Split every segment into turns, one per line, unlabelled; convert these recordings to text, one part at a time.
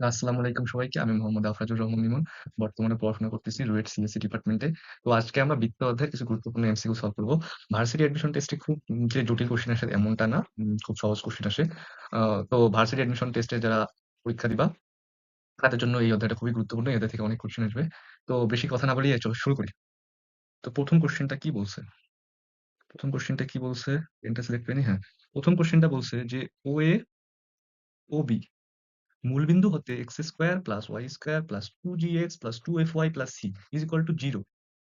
আসসালামু আলাইকুম সবাইকে। আমি মোহাম্মদ আফরাজুর রহমান লিমন। বর্তমানে পড়াশোনা করতেছি রুয়েট সিএসসি ডিপার্টমেন্টে। তো আজকে আমরা বৃত্ত অধ্যায়ের কিছু গুরুত্বপূর্ণ এমসিকিউ সলভ করব। ভার্সিটি অ্যাডমিশন টেস্টে খুব যে জটিল কোয়েশ্চেন আসে এমনটা না। খুব সহজ কোয়েশ্চেন আসে। তো ভার্সিটি অ্যাডমিশন টেস্টে যারা পরীক্ষা দিবা, তাদের জন্য এই অধ্যায়টা খুবই গুরুত্বপূর্ণ। এই অধ্যায় থেকে অনেক কোয়েশ্চেন আসবে। তো বেশি কথা না বাড়িয়ে চলো শুরু করি। তো ১ম কোয়েশ্চেনটা কি বলছে? ১ম কোয়েশ্চেনটা কি বলছে? পেনটা সিলেক্ট করিনি? হ্যাঁ। ১ম কোয়েশ্চেনটা বলছে যে OA, OB মূলবিন্দু হতে x square plus y square plus two g x plus two f y plus c is equal to zero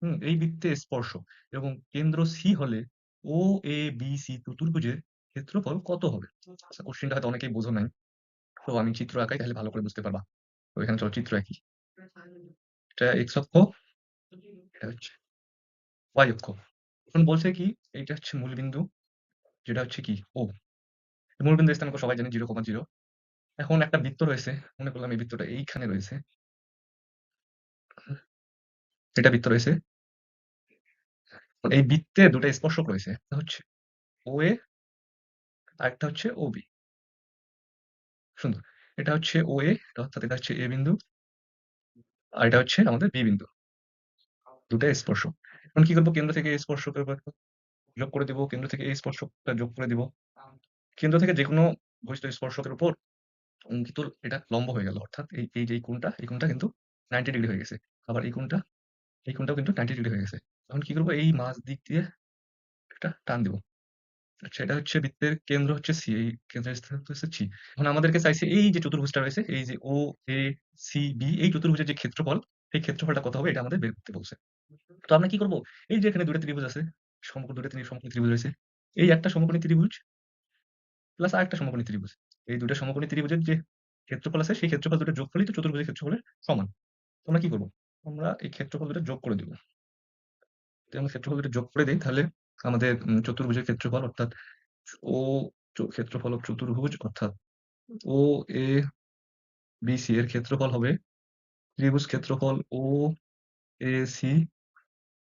hmm, এই বৃত্তে স্পর্শ এবং কেন্দ্র সি হলে ও এ বি সি চতুর্ভুজের ক্ষেত্রফল কত হবে? আচ্ছা কোশ্চেনটা হয়তো অনেকেই বোঝো নাই। তো আমি চিত্র আঁকাই, তাহলে ভালো করে বুঝতে পারবা। তো এখানে চলো চিত্র আঁকি। এটা এক্স অক্ষ, এটা হচ্ছে ওয়াই অক্ষ। এখন বলছে কি, এইটা হচ্ছে মূলবিন্দু, যেটা হচ্ছে কি ও মূলবিন্দু স্থানাঙ্ক সবাই জানি জিরো কমা জিরো এখন একটা বৃত্ত রয়েছে, মনে করলাম এই বৃত্তটা এইখানে রয়েছে। এটা বৃত্ত রয়েছে। এই বৃত্তে দুটো স্পর্শক রয়েছে, একটা হচ্ছে ও এ আরেকটা হচ্ছে ও বি সুন্দর। এটা হচ্ছে ও এ অর্থাৎ এটা হচ্ছে এ বিন্দু, আর এটা হচ্ছে আমাদের বি বিন্দু। দুটো স্পর্শক। এখন কি করব? কেন্দ্র থেকে উপর যোগ করে দিব, কেন্দ্র থেকে এই স্পর্শকটা যোগ করে দিব। কেন্দ্র থেকে যে কোনো বহিষ্ঠ স্পর্শকের উপর অঙ্কিত এটা লম্ব হয়ে গেল। অর্থাৎ এই এই যে কোণটা, এই কোণটা কিন্তু নাইনটি ডিগ্রি হয়ে গেছে। আবার এই কোণটা, এই কোণটাও কিন্তু নাইনটি ডিগ্রি হয়ে গেছে। এখন কি করব? এই মাঝ দিক দিয়ে একটা টান দিব। আচ্ছা এটা হচ্ছে বৃত্তের কেন্দ্র হচ্ছে সি এই কেন্দ্রের স্থান হচ্ছে সি এখন আমাদেরকে চাইছে এই যে চতুর্ভুজটা রয়েছে, এই যে ও এ সি বি এই চতুর্ভুজের যে ক্ষেত্রফল, এই ক্ষেত্রফলটা কত হবে? এটা আমাদের বের করতে বলছে। তো আমরা কি করব? এই যে এখানে দুটো ত্রিভুজ আছে, সমকোণ দুটো ত্রিভুজ, সমকোণী ত্রিভুজ রয়েছে। এই একটা সমকোণী ত্রিভুজ প্লাস আরেকটা সমকোণী ত্রিভুজ। এই দুটো সমকোণী ত্রিভুজের যে ক্ষেত্রফল আছে, সেই ক্ষেত্রফল দুটো যোগ করলেই তো চতুর্ভুজের ক্ষেত্রফলের সমান। তো আমরা কি করব? আমরা এই ক্ষেত্রফল দুটো যোগ করে দিব। যদি আমরা ক্ষেত্রফল দুটো যোগ করে দিই, তাহলে আমাদের চতুর্ভুজের ক্ষেত্রফল অর্থাৎ ও ক্ষেত্রফল চতুর্ভুজ অর্থাৎ ও, এ, বি, সি এর ক্ষেত্রফল হবে ত্রিভুজ ক্ষেত্রফল ও, এ, সি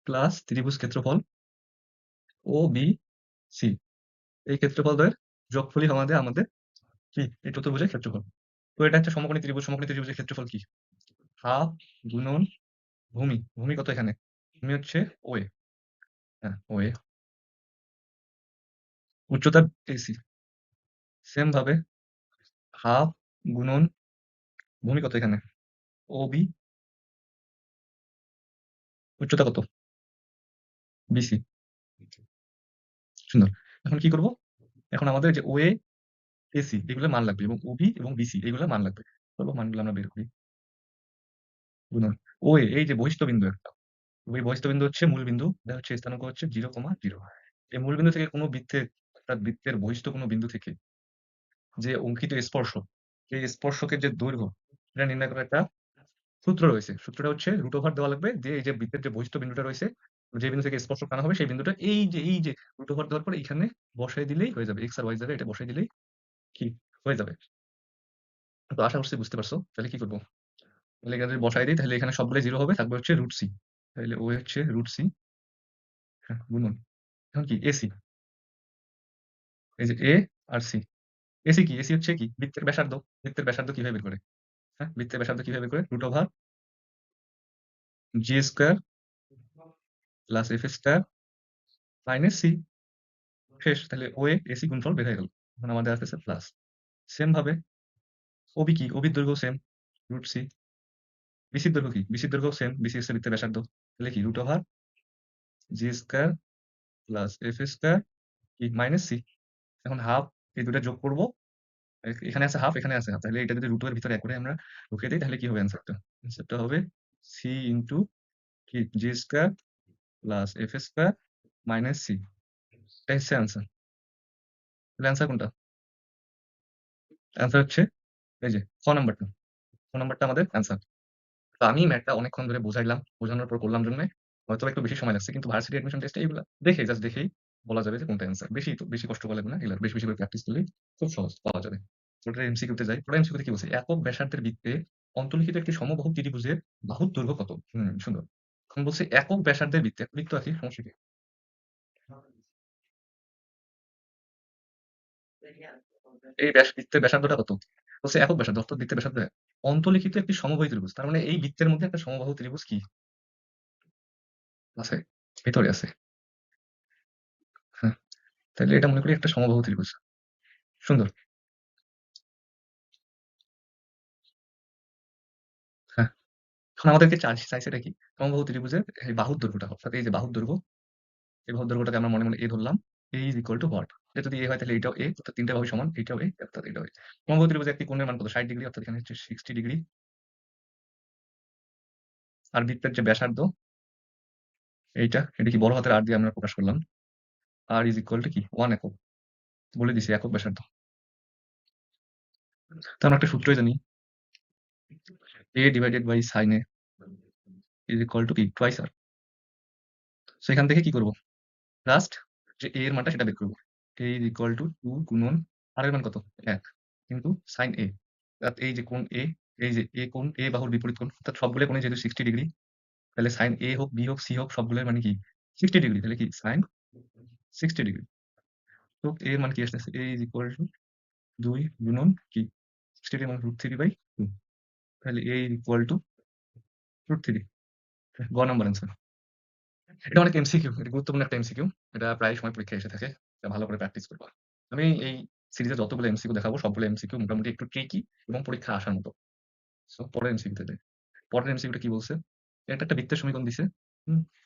প্লাস ত্রিভুজ ক্ষেত্রফল ও, বি, সি। এই ক্ষেত্রফল ক্ষেত্রফলদের যোগফলই আমাদের আমাদের এই চতুর্ভুজের ক্ষেত্রফল। তো এটা হচ্ছে সমকোণী ত্রিভুজ। সমকোণী ত্রিভুজের ক্ষেত্রফল কি? হাফ গুণন ভূমি। ভূমি কত এখানে? ভূমি হচ্ছে ও এ হ্যাঁ ও এ উচ্চতা এসি সেম ভাবে হাফ গুণন ভূমি কত এখানে? ও বি উচ্চতা কত? বিসি সুন্দর। এখন কি করব? এখন আমাদের যে ও এ এসি এগুলো মান লাগবে এবং ওবি এবং বিসি এগুলো মান লাগবে। চলো মানগুলো আমরা বের করি। গুণন ও এই যে বহিষ্ঠ বিন্দু একটা, ওই বহিষ্ঠ বিন্দু হচ্ছে মূল বিন্দু, এটা হচ্ছে স্থানাঙ্ক হচ্ছে জিরো কমা জিরো এই মূল বিন্দু থেকে কোনো বৃত্তের, অর্থাৎ বৃত্তের বহিষ্ঠ কোনো বিন্দু থেকে যে অঙ্কিত স্পর্শ, এই স্পর্শকের যে দৈর্ঘ্য, এটা নির্ণয় করার একটা সূত্র রয়েছে। সূত্রটা হচ্ছে রুট ওভার দেওয়া লাগবে যে এই যে বৃত্তের যে বহিষ্ঠ বিন্দুটা রয়েছে, যে বিন্দু থেকে স্পর্শ কানা হবে সেই বিন্দুটা এই যে এই যে রুট ওভার দেওয়ার পরে এখানে বসাই দিলেই হয়ে যাবে। এক্স আর ওয়াই জায়গায় এটা বসাই দিলেই কি? হয়ে যাবে। তো আশা করছি বুঝতে পারছ। তাহলে কি করব? তাহলে এখানে যদি বসাই দিই, তাহলে এখানে সবগুলো জিরো হবে, থাকবে হচ্ছে রুট সি তাহলে ও হচ্ছে রুট সি হ্যাঁ গুণন এখন কি? এসি এই যে এ আর সি এসি কি? এসি হচ্ছে কি? বৃত্তের ব্যাসার্ধ। বৃত্তের ব্যাসার্ধ কীভাবে বের করে? হ্যাঁ বৃত্তের ব্যাসার্ধ কীভাবে বের করে? Root over g square plus f square minus c শেষ। তাহলে ও এ এসি গুণফল বের হয়ে গেল। এখন আমাদের আসতেছে প্লাস সেম ভাবে ওবি কি? ওবির দৈর্ঘ্য সেম রুট সি বিসির দৈর্ঘ্য কি? বিসির দৈর্ঘ্য সেম বিসি হচ্ছে বৃত্তের ব্যাসার্ধ। তাহলে কি? Root over g square plus f square কি? মাইনাস সি এখন হাফ এই দুটা যোগ করব। এখানে আছে হাফ এখানে আছে হাফ তাহলে এটা যদি রুটের ভিতরে করে আমরা ঢুকিয়ে দিই, তাহলে কি হবে অ্যান্সারটা অ্যান্সারটা হবে সি ইন্টু কি? G square plus f square minus c এটা হচ্ছে অ্যান্সার অ্যান্সার কোনটা? অ্যান্সার হচ্ছে এই যে ছ নাম্বারটা। ছ নাম্বারটা আমাদের অ্যান্সার তো আমি ম্যাথটা অনেকক্ষণ ধরে বুঝাইলাম, বোঝানোর পর করলাম জন্য হয়তো একটু বেশি সময় লাগছে, কিন্তু ভার্সিটি অ্যাডমিশন টেস্টে এগুলো দেখে জাস্ট দেখেই বলা যাবে যে কোনটা অ্যান্সার বেশি তো, বেশি কষ্ট করা লাগবে না, এগুলো বেশি বেশি করে প্র্যাকটিস করলেই খুব সহজ, পাওয়া যাবে। ওটা এমসিকিউতে যাই ওটা এমসিকিউতে কি বলছে? একক ব্যাসার্ধের বৃত্তে অন্তর্লিখিত একটি সমবাহু ত্রিভুজের বাহুর দৈর্ঘ্য কত? হুম, সুন্দর। এখন বলছে একক ব্যাসার্ধের বৃত্তে, বৃত্ত আছে, সমস্যা কি? এই বৃত্তের ব্যাসার্ধটা কত বলছে একক ব্যাসার্ধ অর্থাৎ বৃত্তের ব্যাসার্ধ এক। অন্তর্লিখিত একটি সমবাহু ত্রিভুজ। তার মানে এই বৃত্তের মধ্যে একটা সমবাহু ত্রিভুজ কি? আছে। ভেতরে আছে। হ্যাঁ। তাইলে এটা মনে করি একটা সমবাহু ত্রিভুজ। সুন্দর। হ্যাঁ। এখন আমাদেরকে চাইছে এটা কি? সমবাহু ত্রিভুজের এই বাহুর দৈর্ঘ্যটা। অর্থাৎ এই যে বাহুর দৈর্ঘ্য, এই বাহুর দৈর্ঘ্যটাকে আমরা মনে, মনে a ধরলাম। a is equal to what? এটা যদি a হয় তাহলে এটাও a অর্থাৎ ৩ টা সমান। এটাও a অর্থাৎ এটাও a। সমবাহু একটি কোণের মান কত? ৬০ ডিগ্রি অর্থাৎ এখানে হচ্ছে 60 ডিগ্রি। আর বৃত্তের যে ব্যাসার্ধ এইটা, এটা কি বড় হাতের R দিয়ে আমরা প্রকাশ করলাম। R is equal to কি? 1 একক। বলে দিছি একক ব্যাসার্ধ। তো আমরা একটা সূত্রই জানি। a divided by sin a is equal to কি? twice r। সো এখান থেকে কি করব? জাস্ট যে a এর মানটা সেটা বের করব। A is equal to 2 গুণন এর মান কত? ১ কিন্তু sin a অর্থাৎ এই যে কোণ a, এই যে a কোণ a বাহুর বিপরীত কোণ অর্থাৎ সবগুলো কোণই যেহেতু 60 ডিগ্রি তাহলে sin a হোক, b হোক, c হোক সবগুলোর মানে কি? 60 ডিগ্রি। তাহলে কি? sin 60 degree. তো a মান কি আসতেছে? a is equal to ২ গুণন কি? 60 ডিগ্রি মানে √3/2 তাহলে a is equal to √3 গ নাম্বার অ্যান্সার। এটা অনেক এমসিকিউ। এটা গুরুত্বপূর্ণ একটা এমসিকিউ। এটা প্রায় সময় পরীক্ষায় এসে থাকে। ভালো করে প্র্যাকটিস করবা। আমি এই সিরিজে যতগুলো এমসিকিউ দেখাবো সবগুলো এমসিকিউ মোটামুটি একটু ট্রিকি এবং পরীক্ষা আসার মতো। সো পরের এমসিকিউতে যাই। পরের এমসিকিউটা কি বলছে? এটা একটা বৃত্তের সমীকরণ দিছে।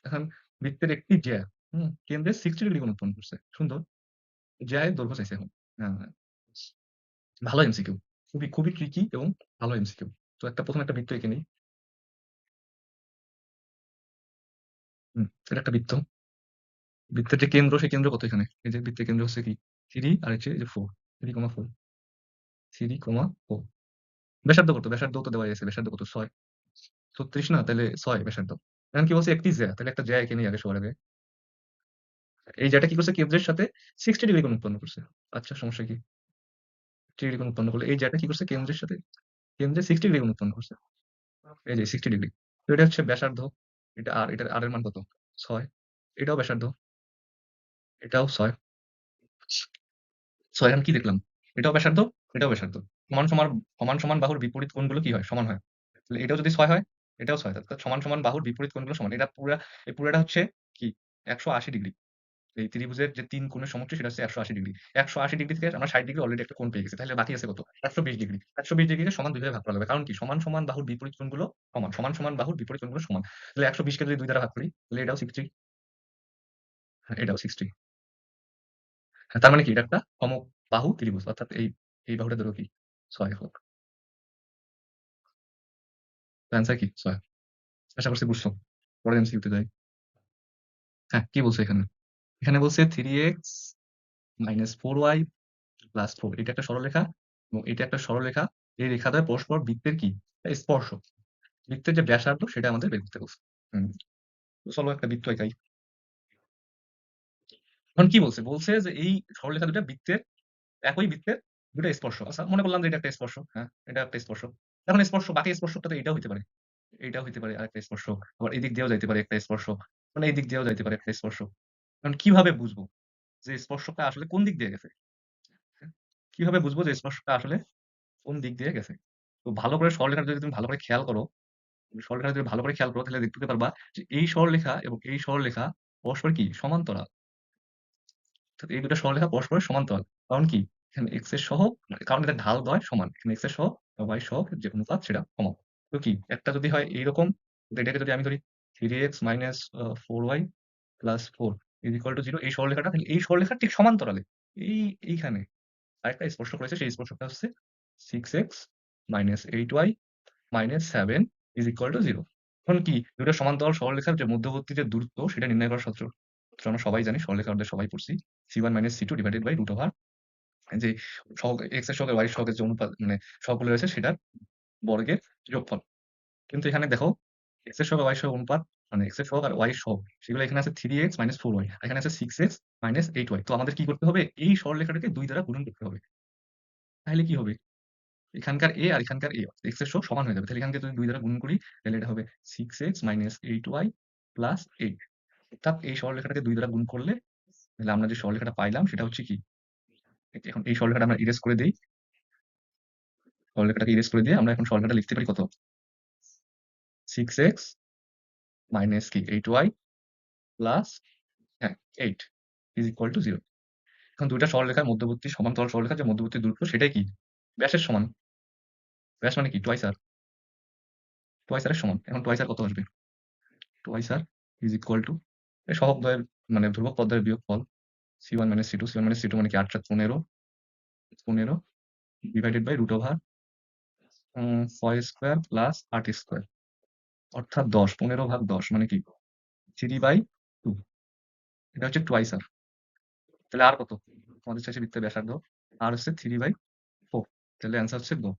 এখন বৃত্তের একটি জ্যা, হুম? কেন্দ্রে 60 ডিগ্রি কোণ উৎপন্ন করছে। সুন্দর। জ্যা এর দৈর্ঘ্য চাইছে এখন। হ্যাঁ, হ্যাঁ। ভালো এমসিকিউ। খুবই, খুবই ট্রিকি এবং ভালো এমসিকিউ। তো একটা ১ম একটা বৃত্ত এঁকে নেই। হুম, এটা একটা বৃত্ত। বৃত্তের যে কেন্দ্র সেই কেন্দ্র কত এখানে? এই যে বৃত্তের কেন্দ্র হচ্ছে কি? 3 আর হচ্ছে যে 4 3,4 3,4 ব্যাসার্ধ কত? ব্যাসার্ধও তো দেওয়াই আছে। ব্যাসার্ধ কত? ৬ ৩৬ না তাহলে ছয় ব্যাসার্ধ। এখন কি বলছে একটি জ্যা। তাহলে একটা জ্যা এঁকে নেই আগে সবার আগে। এই জ্যাটা কি করছে? কেন্দ্রের সাথে 60 ডিগ্রি কোণ উৎপন্ন করছে। আচ্ছা সমস্যা কি? 60 ডিগ্রি কোণ উৎপন্ন করলে এই জ্যাটা কি করছে? কেন্দ্রের সাথে কেন্দ্রে 60 ডিগ্রি কোণ উৎপন্ন করছে। এই যে 60 ডিগ্রি। তো এটা হচ্ছে ব্যাসার্ধ। এটা আর এটার আর এর মান কত? ছয় এটাও ব্যাসার্ধ। এটাও ৬ সো এখন কি দেখলাম? এটাও ব্যাসার্ধ, এটাও ব্যাসার্ধ। সমান, সমান সমান, সমান বাহুর বিপরীত কোণগুলো কি হয়? সমান হয়। তাহলে এটাও যদি ৬ হয়, এটাও ৬ অর্থাৎ সমান, সমান বাহুর বিপরীত কোণগুলো সমান। এটা পুরা এই পুরাটা হচ্ছে কি? ১৮০ ডিগ্রি। এই ত্রিভুজের যে তিন কোণের সমষ্টি সেটা হচ্ছে ১৮০ ডিগ্রি। ১৮০ ডিগ্রি থেকে আমরা ৬০ ডিগ্রি অলরেডি একটা কোণ পেয়ে গেছি। তাহলে বাকি আছে কত? ১২০ ডিগ্রি। ১২০ ডিগ্রিকে সমান ২ ভাগে করা যাবে। কারণ কি? সমান, সমান বাহুর বিপরীত কোণগুলো সমান। সমান, সমান বাহুর বিপরীত কোণগুলো সমান। তাহলে ১২০ কে যদি ২ দ্বারা ভাগ করি তাহলে এটাও 60 হ্যাঁ, এটাও 60 হ্যাঁ, তার মানে কি? এটা একটা সমবাহু ত্রিভুজ। অর্থাৎ এই, এই বাহুটার দৈর্ঘ্য কি? ৬ একক। অ্যান্সার কি? ৬ আশা করছি বুঝছ। পরের এমসিকিউতে যাই। হ্যাঁ, কি বলছে এখানে? এখানে বলছে three x minus 4y plus four এটা একটা সরলরেখা এবং এটা একটা সরলরেখা। এই রেখাদ্বয় পরস্পর বৃত্তের কি? স্পর্শ বৃত্তের যে ব্যাসার্ধ সেটা আমাদের বের করতে বলছে। চলো একটা বৃত্ত আঁকাই। এখন কি বলছে? বলছে যে এই সরলরেখা দুটা বৃত্তের একই বৃত্তের ২ টা স্পর্শক। আচ্ছা মনে করলাম যে এটা একটা স্পর্শক। হ্যাঁ, এটা একটা স্পর্শক। এখন স্পর্শ বাকি স্পর্শকটা তো এটাও হইতে পারে। এইটাও হইতে পারে আরেকটা স্পর্শক। আবার এদিক দিয়েও যাইতে পারে একটা স্পর্শক। মানে এই দিক দিয়েও যাইতে পারে একটা স্পর্শক। এখন কীভাবে বুঝব যে স্পর্শকটা আসলে কোন দিক দিয়ে গেছে? হ্যাঁ? কীভাবে বুঝব যে স্পর্শটা আসলে কোন দিক দিয়ে গেছে? তো ভালো করে সরলরেখাটা যদি তুমি ভালো করে খেয়াল করো, সরলরেখাটা যদি ভালো করে খেয়াল করো তাহলে দেখতে পারবা যে এই সরলরেখা এবং এই সরলরেখা পরস্পর কি? সমান্তরাল। এই ২ টা সরলরেখা পরস্পরের সমান্তরাল। কারণ কি? এখানে x এর সহগ, কারণ এদের ঢালদ্বয় সমান। এখানে x এর সহগ বা এর সহগ যে অনুপাত সেটা সমান। তো কি? একটা যদি হয় এইরকম এটাকে যদি আমি ধরি 3x minus uh 4y plus 4 is equal to 0 এই সরলরেখাটা, তাহলে এই সরলরেখার ঠিক সমান্তরালে, এই, এইখানে আরেকটা স্পর্শক রয়েছে সেই স্পর্শকটা হচ্ছে 6x minus 8y minus 7 is equal to 0 এখন কি? ২ টা সমান্তরাল সরলরেখার যে মধ্যবর্তী যে দূরত্ব, সেটা নির্ণয় করার সূত্র। আমরা সবাই জানি সরলরেখা আমাদের সবাই পড়ছি। C1 minus C2 divided by root over যে সহগ, x এর সহগ y এর সহগের যে অনুপাত মানে সহগগুলো রয়েছে সেটার বর্গের যোগফল। কিন্তু এখানে দেখো, x এর সহগ এর সহগ অনুপাত মানে x এর সহগ আর এর সহগ, সেগুলো এখানে আছে 3x মাইনাস 4y আর এখানে আছে 6x মাইনাস এইট ওয়াই তো আমাদের কি করতে হবে? এই সরলরেখাটাকে দুই দ্বারা গুণন করতে হবে। তাহলে কি হবে? এখানকার এ আর এখানকার a, x এর সহগ সমান হয়ে যাবে। তাহলে এখানকে যদি দুই দ্বারা গুণ করি, তাহলে এটা হবে 6x minus eight y plus 8 অর্থাৎ এই সরলরেখাটাকে দুই দ্বারা গুণ করলে, তাহলে আমরা যে সরলরেখাটা পাইলাম সেটা হচ্ছে কি? এখন এই সরলরেখাটা আমরা ইরেজ করে দেই। সরলরেখাটাকে ইরেজ করে দিয়ে আমরা এখন সরলরেখাটা লিখতে পারি কত? সিক্স এক্স মাইনাস কি? এইট ওয়াই প্লাস হ্যাঁ eight is equal to zero এখন দুইটা সরলরেখার মধ্যবর্তী সমান্তরাল সরলরেখার যে মধ্যবর্তী দূরত্ব সেটাই কি? ব্যাসের সমান। ব্যাস মানে কি? টোয়াইস আর টোয়াইস আর সমান। এখন টোয়াইস আর কত আসবে? Twice r is equal to এই সহগদ্বয়ের মানে ধ্রুবক পদ্মের বিয়োগ ফল c one minus c two c one minus c two মানে কি আট সাত পনেরো পনেরো ডিভাইডেড বাই রুট ওভার ছয় স্কোয়ার প্লাস আট স্কোয়ার অর্থাৎ দশ, পনেরো ভাগ দশ মানে কি? থ্রি বাই টু এটা হচ্ছে টোয়াইস আর তাহলে আর কত? আমাদের চাইছে বৃত্তের ব্যাসার্ধ আর হচ্ছে থ্রি বাই ফোর তাহলে অ্যান্সার হচ্ছে দো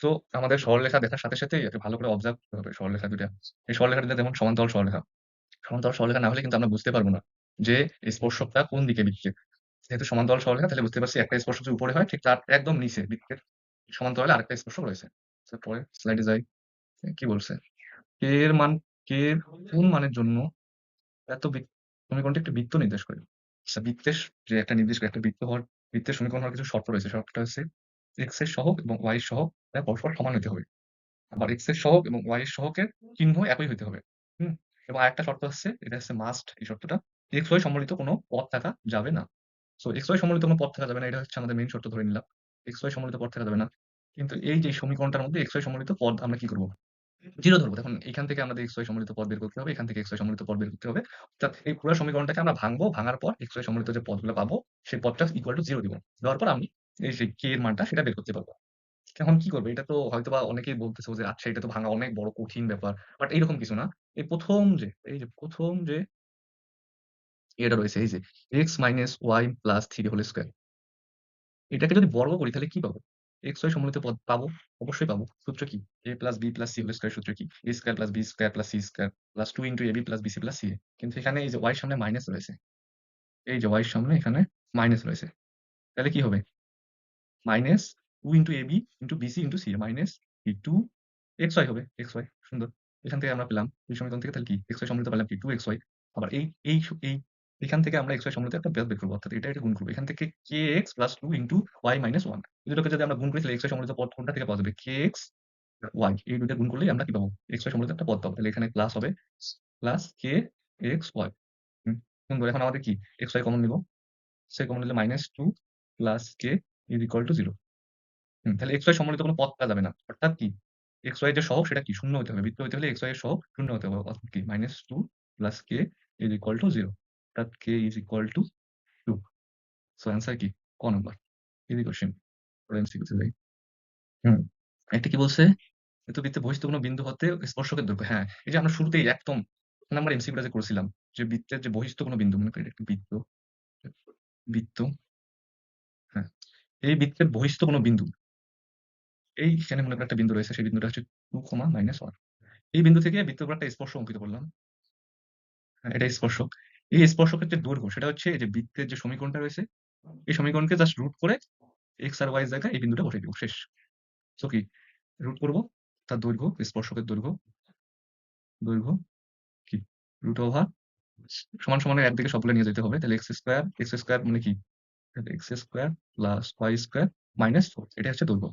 তো আমাদের সরলরেখা দেখার সাথে সাথে ভালো করে অবজার্ভ করতে হবে সরলরেখা দুটা এই সরলরেখা দুটা যেমন সমান্তরাল সরলরেখা। সমান্তরাল সরলরেখা না হলে কিন্তু আমরা বুঝতে পারব না যে স্পর্শকটা কোন দিকে বৃত্তের যেহেতু সমান্তরাল সরলরেখা, তাহলে বুঝতে পারছি একটা স্পর্শক যদি উপরে হয়, ঠিক তার একদম নিচে বৃত্তের সমান্তরালে আরেকটা স্পর্শক রয়েছে। পরে স্লাইডে যাই। কি বলছে? কে এর মান, কে কোন মানের জন্য এত সমীকরণটি একটি বৃত্ত নির্দেশ করে? আচ্ছা বৃত্তের যে একটা নির্দেশ করে, একটা বৃত্ত হওয়ার, বৃত্তের সমীকরণ হওয়ার কিছু শর্ত রয়েছে। শর্তটা হচ্ছে এক্সের সহগ এবং ওয়াই এর সহগ পরস্পর সমান হতে হবে। আবার এক্সের সহগ এবং ওয়াই এর সহগের চিহ্ন একই হতে হবে। হুম? এবং আরেকটা শর্ত হচ্ছে, এটা হচ্ছে মাস্ট এই শর্তটা। এক্স ওয়াই সম্বলিত কোনো পথ থাকা যাবে না। সো এক্স ওয়াই সম্বলিত কোনো পথ থাকা যাবে না, এটা হচ্ছে আমাদের মেইন শর্ত ধরে নিলাম। এক্স ওয়াই সম্বলিত পথ থাকা যাবে না। কিন্তু এই যে সমীকরণটার মধ্যে এক্স ওয়াই সম্বলিত পদ আমরা কি করব? জিরো ধরবো। তখন এখান থেকে আমাদের এক্স ওয়াই সম্বলিত পদ বের করতে হবে, এখান থেকে এক্স ওয়াই সম্বলিত পদ বের করতে হবে। অর্থাৎ এই পুরো সমীকরণটাকে আমরা ভাঙবো, ভাঙার পর এক্স ওয়াই সম্বলিত যে পদগুলো পাবো, সেই পদটা ইকুয়াল টু জিরো দিব। দেওয়ার পর আমি এই যে কে এর মানটা সেটা বের করতে পারব। এখন কি করবে? এটা তো হয়তোবা অনেকেই বলতেছে যে আচ্ছা এটা তো ভাঙা অনেক বড় কঠিন ব্যাপার। বাট এইরকম কিছু না। এই প্রথম যে, এই যে প্রথম যে এটা রয়েছে, এই যে x minus y plus three whole square এটাকে যদি বর্গ করি, তাহলে কি পাবো? এক্স ওয়াই সম্বলিত পদ পাবো? অবশ্যই পাবো। সূত্র কি? A plus b plus c whole square সূত্র কি? A square plus b square plus c square plus two into a b plus bc plus c কিন্তু এখানে এই যে ওয়াই সামনে মাইনাস রয়েছে। এই যে ওয়াই সামনে এখানে মাইনাস রয়েছে। তাহলে কি হবে? Minus two into a b into bc into c minus two x y হবে এক্স ওয়াই সুন্দর। এখান থেকে আমরা পেলাম এই সমীকরণ থেকে তাহলে কি? এক্স ওয়াই সম্বলিত পেলাম কি টু এক্স ওয়াই আবার এই এই এই, এখান থেকে আমরা এক্স ওয়াই সম্বলিত একটা বের করব, অর্থাৎ এটা এটা গুণ করব। এখান থেকে k x plus two into y minus one দুটোকে যদি আমরা গুণ করি, তাহলে এক্স ওয়াই সম্বলিত পদ কোনটা থেকে পাওয়া যাবে? কে এক্স ওয়াই এই দুটো গুণ করলেই আমরা কি পাবো? এক্স ওয়াই সম্বলিত একটা পদ পাবো। তাহলে এখানে প্লাস হবে প্লাস কে এক্স ওয়াই সুন্দর। এখন আমাদের কি? এক্স ওয়াই কমন নিব। সে কমন নিলে minus two plus k is equal to zero তাহলে এক্স ওয়াই সম্বলিত কোনো পথ পাওয়া যাবে না। অর্থাৎ কি? এক্স ওয়াই যে সহগ, সেটা কি? শূন্য হতে হবে। বৃত্ত হতে হলে ওয়াই এর সহগ শূন্য হতে হবে। অর্থাৎ কি? Minus two plus k is equal to zero অর্থাৎ k is equal to two so answer কি? ক নাম্বার ইজি কোশ্চেন হুম একটা কি বলছে? এত বৃত্তে বহিস্থ কোনো বিন্দু হতে স্পর্শকের দৈর্ঘ্য। হ্যাঁ এই যে আমরা শুরুতেই একদম নাম্বার এমসিকিউটা যে করেছিলাম, যে বৃত্তের যে বহিস্থ কোনো বিন্দু, মনে এটা একটা বৃত্ত। বৃত্ত। হ্যাঁ এই বৃত্তের বহিস্থ কোনো বিন্দু এইখানে মনে করেন একটা বিন্দু রয়েছে সেই বিন্দুটা হচ্ছে টু কমা মাইনাস ওয়ান এই বিন্দু থেকে উপর একটা স্পর্শ অঙ্কিত করলাম। হ্যাঁ, এটা স্পর্শক। এই স্পর্শকের যে দৈর্ঘ্য সেটা হচ্ছে যে বৃত্তের যে সমীকরণটা রয়েছে এই সমীকরণকে জাস্ট রুট করে এক্স আর ওয়াই জায়গায় এই বিন্দুটা বসিয়ে দিব শেষ। তো কি? রুট করব তার দৈর্ঘ্য স্পর্শকের দৈর্ঘ্য। দৈর্ঘ্য কি? রুট ওভার সমান সমানের একদিকে সবগুলো নিয়ে যেতে হবে তাহলে এক্স স্কোয়ার এক্স স্কোয়ার মানে কি? X square plus y square minus four এটা হচ্ছে দৈর্ঘ্য।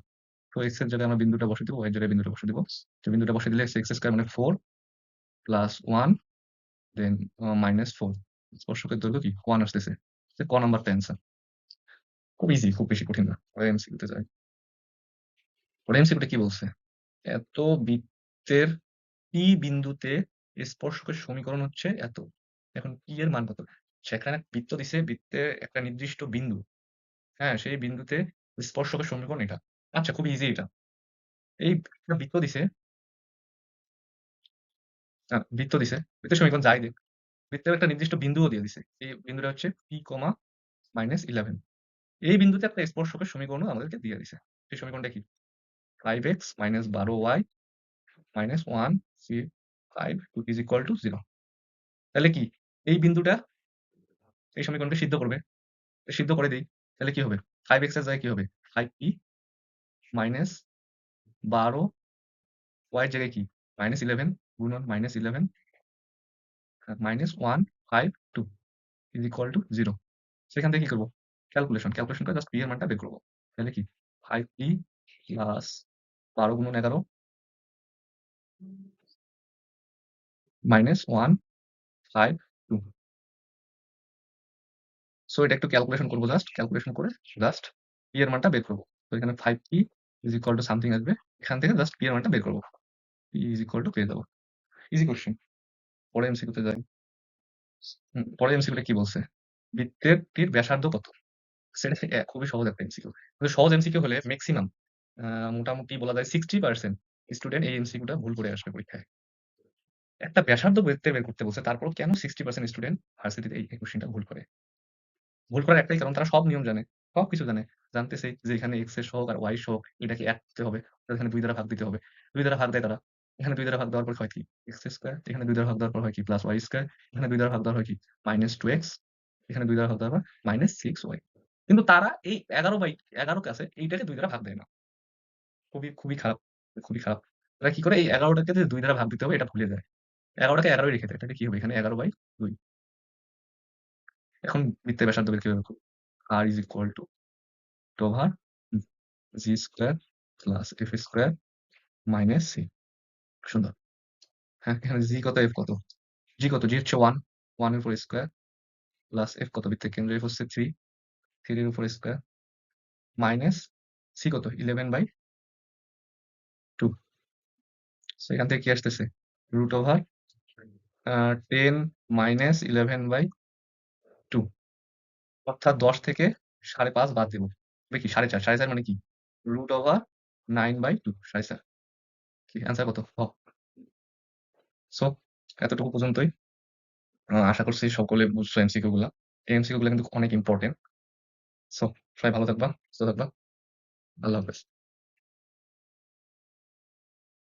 তো এক্সের জায়গায় আমরা বিন্দুটা বসে দিব ওয়াই জায়গায় বিন্দুটা বসে দিব। তো বিন্দুটা বসে দিলে এক্স মানে four plus one then minus four স্পর্শকের দৈর্ঘ্য কি? ওয়ান আসতেছে। ক খুব ইজি খুব বেশি কঠিন না। এমসিকিউতে এমসিকিউটা কি বলছে? এত বৃত্তের পি বিন্দুতে স্পর্শকের সমীকরণ হচ্ছে এত। এখন পি এর মান কত? সেখানে বৃত্ত দিছে, বৃত্তের একটা নির্দিষ্ট বিন্দু। হ্যাঁ সেই বিন্দুতে স্পর্শকের সমীকরণ এটা। আচ্ছা খুব ইজি এটা। এই বৃত্ত দিছে। বৃত্ত দিছে। বৃত্তের সমীকরণ যাই দিক। বৃত্তের একটা নির্দিষ্ট বিন্দুও দিয়ে দিছে। এই বিন্দুটা হচ্ছে মাইনাস ইলেভেন এই বিন্দুতে একটা স্পর্শকের সমীকরণও আমাদেরকে দিয়ে দিছে। সেই সমীকরণটা কি? ফাইভ এক্স মাইনাস বারো y minus one c five two is equal to zero তাহলে কি? এই বিন্দুটা এই সমীকরণকে সিদ্ধ করবে। সিদ্ধ করে দিই। তাহলে কি হবে? ফাইভ এক্সের জায়গায় কি হবে? ফাইভ পি মাইনাস বারো ওয়াই এর জায়গায় কি? মাইনাস ইলেভেন গুণন minus eleven minus one five two is equal to zero সেখান থেকে কি করব? ক্যালকুলেশন ক্যালকুলেশন করে জাস্ট পি এর মানটা বের করব। তাহলে কি? ফাইভ পি প্লাস বারো গুণন এগারো, minus one five two so এটা একটু ক্যালকুলেশন করব জাস্ট ক্যালকুলেশন করে জাস্ট পি এর মানটা বের করব। তো এখানে five P is equal to something আসবে, এখান থেকে জাস্ট পি মানটা বের করব। পি ইজ ইকুয়াল টু পেয়ে যাব ইজি কোশ্চেন পরে এমসিকিউতে যাই। পরে এমসিকিউটা কি বলছে? বৃত্তের ব্যাসার্ধ কত? সেটা খুবই সহজ একটা এমসিকিউ কিন্তু সহজ এমসিকিউ হলে ম্যাক্সিমাম মোটামুটি বলা যায় সিক্সটি পার্সেন্ট স্টুডেন্ট এই এমসিকিউটা ভুল করে আসবে পরীক্ষায়। একটা ব্যাসার্ধ বৃত্তের বের করতে বলছে তারপর কেন সিক্সটি পার্সেন্ট স্টুডেন্ট ভার্সিটিতে এই কোশ্চেনটা ভুল করে? ভুল করার একটাই কারণ, তারা সব নিয়ম জানে। সবকিছু জানে। জানতেছে যে এখানে এক্সের সহগ আর ওয়াই সহগ এটাকে এক করতে হবে? এখানে দুই দ্বারা ভাগ দিতে হবে। দুই দ্বারা ভাগ দেয় তারা। এখানে দুই দ্বারা ভাগ দেওয়ার পর হয় কি? এক্স স্কোয়ার এখানে দুই দ্বারা ভাগ দেওয়ার পর হয় কি? প্লাস ওয়াই স্কোয়ার এখানে দুই দ্বারা ভাগ দেওয়ার হয় কি? মাইনাস টু এক্স এখানে দুই দ্বারা ভাগ দেওয়ার পর মাইনাস সিক্স ওয়াই কিন্তু তারা এই এগারো বাই এগারো কাছে এইটাকে দুই দ্বারা ভাগ দেয় না। খুবই খুবই খারাপ খুবই খারাপ। তারা কি করে? এই এগারোটাকে যে দুই দ্বারা ভাগ দিতে হবে এটা ভুলে যায়। এগারোটাকে এগারোই রেখে দেয়। তাহলে কি হবে? এখানে এগারো বাই দুই। এখন বৃত্তের ব্যাসার্ধ বের কীভাবে is equal to two over G square plus F square minus C সুন্দর। হ্যাঁ এখানে জি কত এফ কত? জি কত? জি হচ্ছে ওয়ান ওয়ানের উপর স্কোয়ার প্লাস এফ কত? বৃত্তের কেন্দ্র এফ হচ্ছে থ্রি থ্রির উপর স্কোয়ার মাইনাস সি কত? ইলেভেন বাই টু এখান থেকে কি আসতেছে? Root over ten minus eleven by অর্থাৎ দশ থেকে সাড়ে পাঁচ বাদ দেবো। দেখি সাড়ে চার? সাড়ে চার মানে কি? Root over nine by two সাড়ে চার। কি? অ্যান্সার কত? হ। সো এতটুকু পর্যন্তই। আশা করছি সকলে বুঝছ এমসিকিউ গুলা। এই এমসিকিউ গুলা কিন্তু অনেক ইম্পর্টেন্ট সো সবাই ভালো থাকবা সুস্থ থাকবা। আল্লাহ হাফেজ।